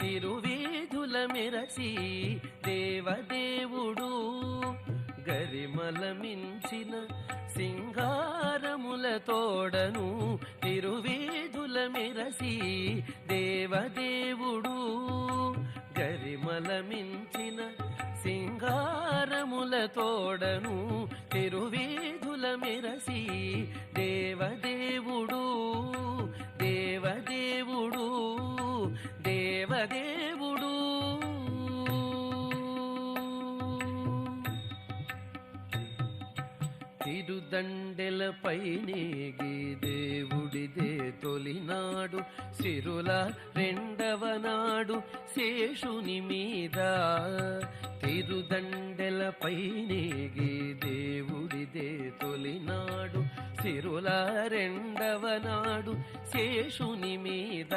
తిరువీధుల మెరసి దేవదేవుడు గరిమల మించిన సింగారముల తోడను తిరువీధుల మెరసి దేవదేవుడు గరిమల మించిన సింగారముల తోడను తిరువీధుల మెరసి దేవ దేవుడు. తిరుదండెలపై నేగి దేవుడిదే తొలినాడు. సిరుల రెండవ నాడు శేషుని మీద తిరుదండెలపై నేగి దేవుడిదే తొలినాడు. సిరుల రెండవ నాడు శేషుని మీద